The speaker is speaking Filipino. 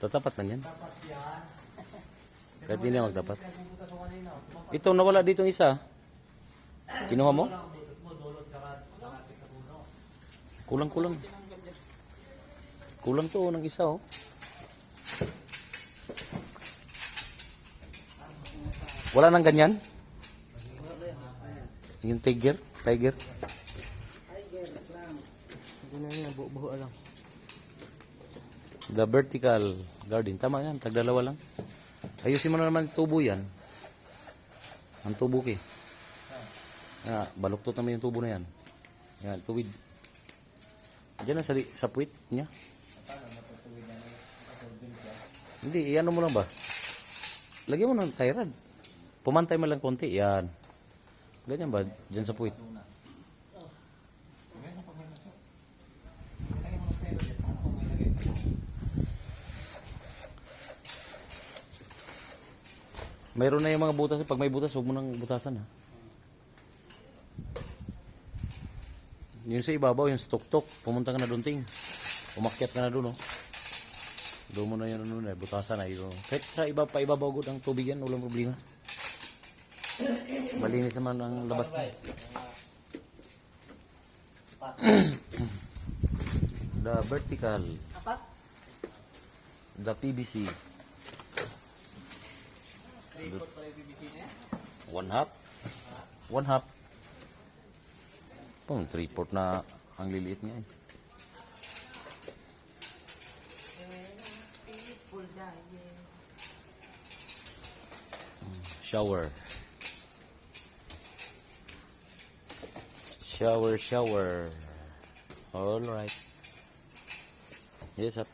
Tatapat man yan. Kahit hindi na magtapat. Ito, nawala dito isa. Kinuha mo? Kulang-kulang. Kulang to ng isa, oh. Wala nang ganyan? Yung tiger? Tiger? Hindi na yun, buo-buo lang. The vertical garden. Tama yan, tagdalawa lang. Ayusin mo na naman tubo yan. Ang tubo ki. Ah, baluktot naman yung tubo na yan. Yan, tuwid. Diyan na sa, sa puwit niya. Hindi, iano mo lang ba? Lagyan mo ng tyrad. Pumantay mo lang konti. Yan. Ganyan ba? Diyan sa puwit. Mayroon na yung mga butas. Pag may butas, huwag mo nang butasan ha. Yung sa ibabaw, yung tok-tok, pumunta ka na doon ting. Umakyat ka na doon, oh. Doon mo na yun, ano na, butasan na yun. Kahit sa iba, pa ibabaw gud ang tubig yan, walang problema. Malinis naman ang labas na. The vertical, the PVC, Report pala yung BBC na yan. One half. One half. Pang three port na ang liliit niya eh. Shower. Shower, shower. All right. Yes, sir.